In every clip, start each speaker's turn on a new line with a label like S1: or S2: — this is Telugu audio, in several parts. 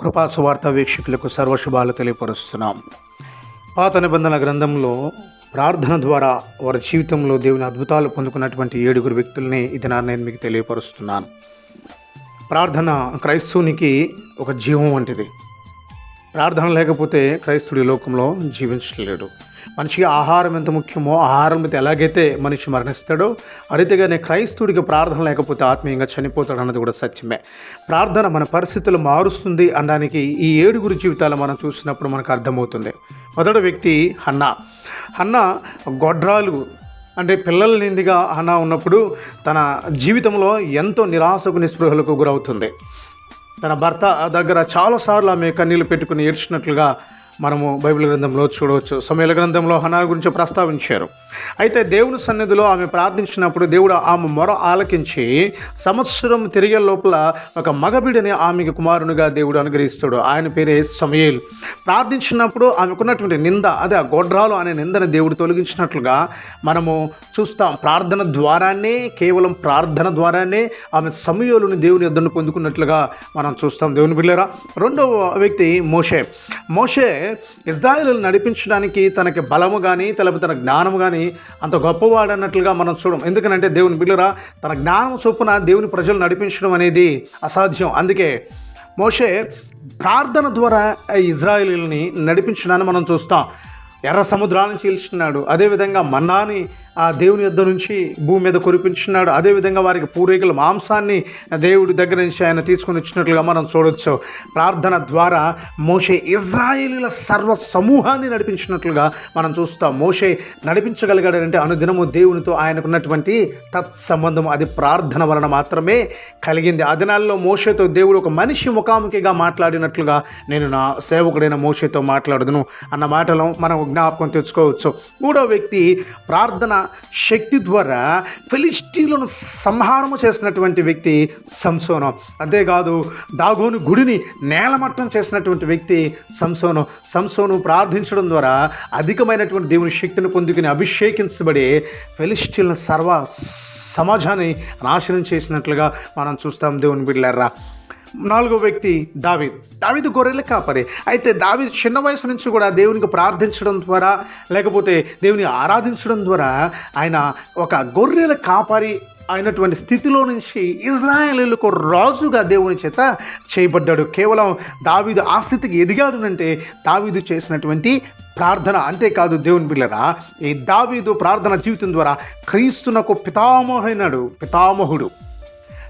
S1: కృపా సువార్త వీక్షకులకు సర్వశుభాలు తెలియపరుస్తున్నాం. పాత నిబంధన గ్రంథంలో ప్రార్థన ద్వారా వారి జీవితంలో దేవుని అద్భుతాలు పొందుకున్నటువంటి ఏడుగురు వ్యక్తుల్ని ఇది నా నేను మీకు తెలియపరుస్తున్నాను. ప్రార్థన క్రైస్తవునికి ఒక జీవం వంటిది. ప్రార్థన లేకపోతే క్రైస్తుడి లోకంలో జీవించలేడు. మనిషికి ఆహారం ఎంత ముఖ్యమో ఆహారం అయితే ఎలాగైతే మనిషి మరణిస్తాడో అరితేగానే క్రైస్తవుడికి ప్రార్థన లేకపోతే ఆత్మీయంగా చనిపోతాడు అన్నది కూడా సత్యమే. ప్రార్థన మన పరిస్థితులు మారుస్తుంది అనడానికి ఈ ఏడుగురు జీవితాలు మనం చూసినప్పుడు మనకు అర్థమవుతుంది. మొదటి వ్యక్తి హన్నా. హన్నా గొడ్రాలు అంటే పిల్లల నిందిగా హన్నా ఉన్నప్పుడు తన జీవితంలో ఎంతో నిరాశకు నిస్పృహలకు గురవుతుంది. తన భర్త దగ్గర చాలాసార్లు ఆమె కన్నీళ్ళు పెట్టుకుని ఏడ్చినట్లుగా మనము బైబిల్ గ్రంథంలో చూడవచ్చు. సమయాల గ్రంథంలో హనా గురించి ప్రస్తావించారు. అయితే దేవుని సన్నిధిలో ఆమె ప్రార్థించినప్పుడు దేవుడు ఆమె మొర ఆలకించి సంవత్సరం తిరిగే లోపల ఒక మగబిడిని ఆమెకి కుమారునిగా దేవుడు అనుగ్రహిస్తాడు. ఆయన పేరే సమయేల్. ప్రార్థించినప్పుడు ఆమెకున్నటువంటి నింద అదే ఆ గొడ్రాలు అనే నిందని దేవుడు తొలగించినట్లుగా మనము చూస్తాం. ప్రార్థన ద్వారానే కేవలం ప్రార్థన ద్వారానే ఆమె సమయోలుని దేవుని యొద్దను పొందుకున్నట్లుగా మనం చూస్తాం. దేవుని బిళ్ళరా రెండవ వ్యక్తి మోషే. మోషే ఇజ్రాయిల్ నడిపించడానికి తనకి బలము కానీ లేకపోతే తన జ్ఞానము కానీ అంత గొప్పవాడు అన్నట్లుగా మనం చూడం. ఎందుకనంటే దేవుని బిల్లురా తన జ్ఞానం చొప్పున దేవుని ప్రజలు నడిపించడం అనేది అసాధ్యం. అందుకే మోషే ప్రార్థన ద్వారా ఇజ్రాయిల్ని నడిపించడాన్ని మనం చూస్తాం. ఎర్ర సముద్రాలను చీల్చున్నాడు అదేవిధంగా మన్నాని ఆ దేవుని యొద్ద నుంచి భూమి మీద కురిపించున్నాడు అదేవిధంగా వారికి పూర్వీకుల మాంసాన్ని దేవుడి దగ్గర నుంచి ఆయన తీసుకొని వచ్చినట్లుగా మనం చూడొచ్చు. ప్రార్థన ద్వారా మోషే ఇజ్రాయేలీల సర్వ సమూహాన్ని నడిపించినట్లుగా మనం చూస్తాం. మోషే నడిపించగలిగాడంటే అనుదినము దేవునితో ఆయనకున్నటువంటి తత్సంబంధం అది ప్రార్థన వలన మాత్రమే కలిగింది. ఆ దినాల్లో మోషేతో దేవుడు ఒక మనిషి ముఖాముఖిగా మాట్లాడినట్లుగా నేను నా సేవకుడైన మోషేతో మాట్లాడదును అన్న మాటలు మనం జ్ఞాపకం తెచ్చుకోవచ్చు. మూడో వ్యక్తి ప్రార్థన శక్తి ద్వారా ఫిలిస్టీన్లను సంహారము చేసినటువంటి వ్యక్తి సంసోనం. అంతేకాదు దాగోను గుడిని నేలమట్టం చేసినటువంటి వ్యక్తి సంసోనం. సంసోను ప్రార్థించడం ద్వారా అధికమైనటువంటి దేవుని శక్తిని పొందుకుని అభిషేకించబడి ఫిలిస్టీన్ల సర్వ సమాజాన్ని నాశనం చేసినట్లుగా మనం చూస్తాం దేవుని బిడ్డలారా. నాలుగో వ్యక్తి దావీద్. దావీదు గొర్రెల కాపరి. అయితే దావీదు చిన్న వయసు నుంచి కూడా దేవునికి ప్రార్థించడం ద్వారా లేకపోతే దేవుని ఆరాధించడం ద్వారా ఆయన ఒక గొర్రెల కాపరి అయినటువంటి స్థితిలో నుంచి ఇజ్రాయేలీలకు రాజుగా దేవుని చేత చేయబడ్డాడు. కేవలం దావీదు ఆ స్థితికి ఎదిగాడు అంటే దావీదు చేసినటువంటి ప్రార్థన అంతేకాదు దేవుని పిల్లరా ఈ దావీదు ప్రార్థన జీవితం ద్వారా క్రీస్తునకు పితామహైనాడు పితామహుడు.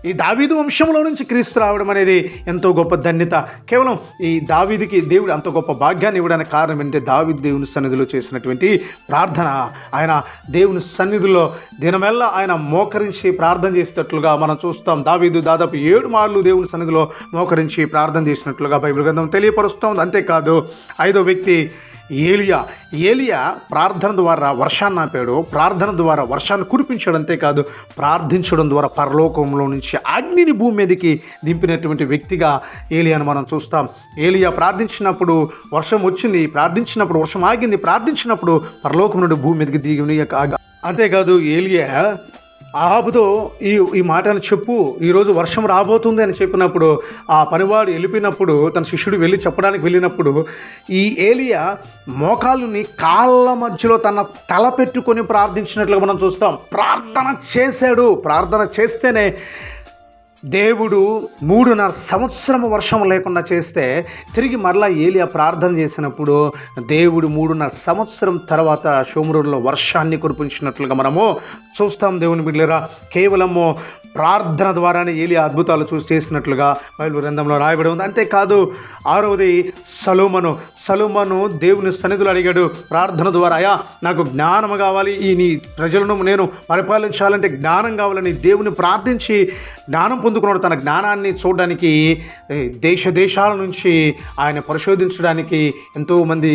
S1: ఈ దావీదు వంశంలో నుంచి క్రీస్తు రావడం అనేది ఎంతో గొప్ప ధన్యత. కేవలం ఈ దావీదికి దేవుడు అంత గొప్ప భాగ్యాన్ని ఇవ్వడానికి కారణం ఏంటంటే దావీదు దేవుని సన్నిధిలో చేసినటువంటి ప్రార్థన. ఆయన దేవుని సన్నిధిలో దినమెల్లా ఆయన మోకరించి ప్రార్థన చేసేటట్లుగా మనం చూస్తాం. దావీదు దాదాపు ఏడు మార్లు దేవుని సన్నిధిలో మోకరించి ప్రార్థన చేసినట్లుగా బైబిల్ గ్రంథం తెలియపరుస్తుంది. అంతేకాదు ఐదో వ్యక్తి ఏలియా. ఏలియా ప్రార్థన ద్వారా వర్షాన్ని ఆపాడు. ప్రార్థన ద్వారా వర్షాన్ని కురిపించాడు అంతేకాదు ప్రార్థించడం ద్వారా పరలోకంలో నుంచి అగ్నిని భూమి మీదకి దింపినటువంటి వ్యక్తిగా ఏలియాను మనం చూస్తాం. ఏలియా ప్రార్థించినప్పుడు వర్షం వచ్చింది ప్రార్థించినప్పుడు వర్షం ఆగింది ప్రార్థించినప్పుడు పరలోకం నుండి భూమి మీదకి దిగి అంతేకాదు ఏలియా ఆహాబుతో ఈ ఈ మాటను చెప్పు ఈరోజు వర్షం రాబోతుంది అని చెప్పినప్పుడు ఆ పనివాడు వెళ్ళిపోయినప్పుడు తన శిష్యుడు వెళ్ళి చెప్పడానికి వెళ్ళినప్పుడు ఈ ఏలియా మోకాలుని కాళ్ళ మధ్యలో తన తల పెట్టుకొని ప్రార్థించినట్లుగా మనం చూస్తాం. ప్రార్థన చేశాడు. ప్రార్థన చేస్తేనే దేవుడు మూడున్నర సంవత్సరం వర్షం లేకుండా చేస్తే తిరిగి మరలా ఏలియా ప్రార్థన చేసినప్పుడు దేవుడు మూడున్నర సంవత్సరం తర్వాత షోమరులో వర్షాన్ని కురిపించినట్లుగా మనము చూస్తాం. దేవుని బిడ్డలేరా కేవలము ప్రార్థన ద్వారానే ఏలియా అద్భుతాలు చూసి చేసినట్లుగా బైబిల్ గ్రంథంలో రాయబడి ఉంది. అంతేకాదు ఆరవది సలోమను సలోమను దేవుని సన్నిధులు అడిగాడు ప్రార్థన ద్వారా అయా నాకు జ్ఞానం కావాలి. ఈ నీ ప్రజలను నేను పరిపాలించాలంటే జ్ఞానం కావాలని దేవుని ప్రార్థించి జ్ఞానం పొందుకున్నాడు తన జ్ఞానాన్ని చూడడానికి దేశ దేశాల నుంచి ఆయన పరిశోధించడానికి ఎంతోమంది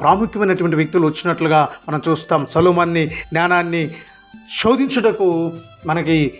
S1: ప్రాముఖ్యమైనటువంటి వ్యక్తులు వచ్చినట్లుగా మనం చూస్తాం. సలోమాన్ని జ్ఞానాన్ని శోధించుటకు మనకి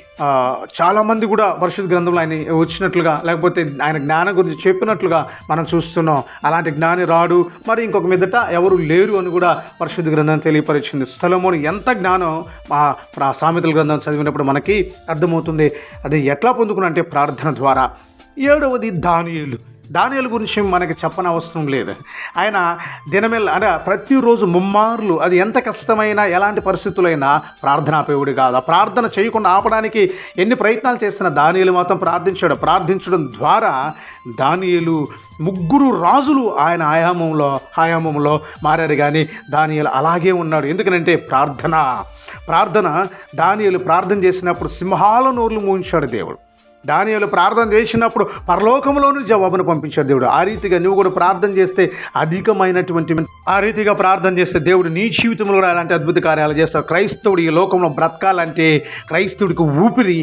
S1: చాలామంది కూడా పరిశుద్ధ గ్రంథంలో ఆయన వచ్చినట్లుగా లేకపోతే ఆయన జ్ఞానం గురించి చెప్పినట్లుగా మనం చూస్తున్నాం. అలాంటి జ్ఞాని రాడు. మరి ఇంకొక మీదట ఎవరు లేరు అని కూడా పరిశుద్ధ గ్రంథం తెలియపరిచింది. స్థలమును ఎంత జ్ఞానం ఆ సామెతల గ్రంథం చదివినప్పుడు మనకి అర్థమవుతుంది. అది ఎట్లా పొందుకున్నా అంటే ప్రార్థన ద్వారా. ఏడవది దానియులు. దానియల గురించి మనకి చెప్పనవసరం లేదు. ఆయన దినమెల్ల అంటే ప్రతిరోజు ముమ్మార్లు అది ఎంత కష్టమైనా ఎలాంటి పరిస్థితులైనా ప్రార్థనాపేవుడు కాదు. ఆ ప్రార్థన చేయకుండా ఆపడానికి ఎన్ని ప్రయత్నాలు చేసినా దానియలు మాత్రం ప్రార్థించాడు. ప్రార్థించడం ద్వారా దానియలు ముగ్గురు రాజులు ఆయన ఆయామంలో ఆయామంలో మారారు కానీ దానియలు అలాగే ఉన్నాడు. ఎందుకనంటే ప్రార్థన. ప్రార్థన దానియలు ప్రార్థన చేసినప్పుడు సింహాల నోర్లు మూయించాడు దేవుడు. దానియలు ప్రార్థన చేసినప్పుడు పరలోకంలోనూ జవాబును పంపించాడు దేవుడు. ఆ రీతిగా నువ్వు కూడా ప్రార్థన చేస్తే అధికమైనటువంటి ఆ రీతిగా ప్రార్థన చేస్తే దేవుడు నీ జీవితంలో కూడా అలాంటి అద్భుత కార్యాలు చేస్తావు క్రైస్తవుడు ఈ లోకంలో బ్రతకాలంటే క్రైస్తవుడికి ఊపిరి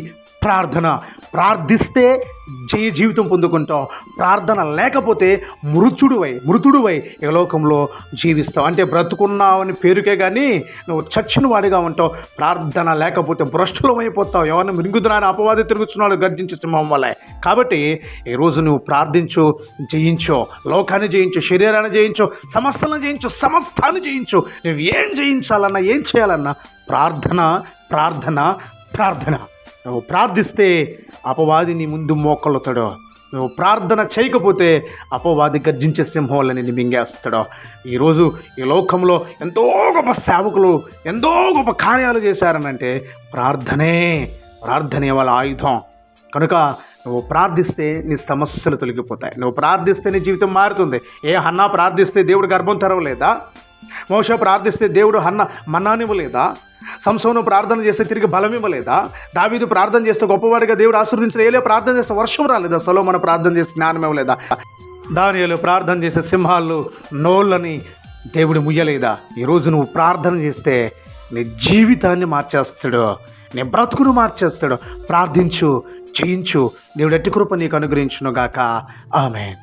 S1: ప్రార్థన. ప్రార్థిస్తే జయ జీవితం పొందుకుంటావు. ప్రార్థన లేకపోతే మృతుడువై మృతుడువై యలోకంలో జీవిస్తావు. అంటే బ్రతుకున్నావని పేరుకే కానీ నువ్వు చచ్చిన వాడిగా ఉంటావు. ప్రార్థన లేకపోతే భ్రష్టులమైపోతావు. ఎవరిని మిరుగుతున్నారని అపవాది తిరుగుతున్నాడు గర్జించి సింహం వల్లే కాబట్టి ఈరోజు నువ్వు ప్రార్థించు జయించో. లోకాన్ని జయించు శరీరాన్ని జయించు సమస్యలను జయించు సమస్తాన్ని జయించు. నువ్వు ఏం జయించాలన్నా ఏం చేయాలన్నా ప్రార్థన ప్రార్థన ప్రార్థన. నువ్వు ప్రార్థిస్తే అపవాది నీ ముందు మోకలుతాడు నువ్వు ప్రార్థన చేయకపోతే అపవాది గర్జించే సింహాలని నిన్ను మింగేస్తాడు. ఈరోజు ఈ లోకంలో ఎంతో గొప్ప సేవకులు ఎంతో గొప్ప కార్యాలు చేశారనంటే ప్రార్థనే ప్రార్థనే వాళ్ళ ఆయుధం. కనుక నువ్వు ప్రార్థిస్తే నీ సమస్యలు తొలగిపోతాయి. నువ్వు ప్రార్థిస్తే నీ జీవితం మారుతుంది. ఏ హన్నా ప్రార్థిస్తే దేవుడు గర్భం తెరవలేదా? మోష ప్రార్థిస్తే దేవుడు హన్న మన్నానివ్వలేదా? సంసోను ప్రార్థన చేస్తే తిరిగి బలం ఇవ్వలేదా? దావీదు ప్రార్థన చేస్తే గొప్పవాడిగా దేవుడు ఆశీర్వదించిన ఏలే ప్రార్థన చేస్తే వర్షం రాలేదా? సలో మన ప్రార్థన చేస్తే జ్ఞానం ఇవ్వలేదా? దానియలు ప్రార్థన చేసే సింహాలు నోళ్ళని దేవుడు ముయ్యలేదా? ఈరోజు నువ్వు ప్రార్థన చేస్తే నీ జీవితాన్ని మార్చేస్తాడు నీ బ్రతుకును మార్చేస్తాడు. ప్రార్థించు చేయించు. దేవుడు ఎట్టి కృప నీకు అనుగ్రహించునుగాక. గాక ఆమె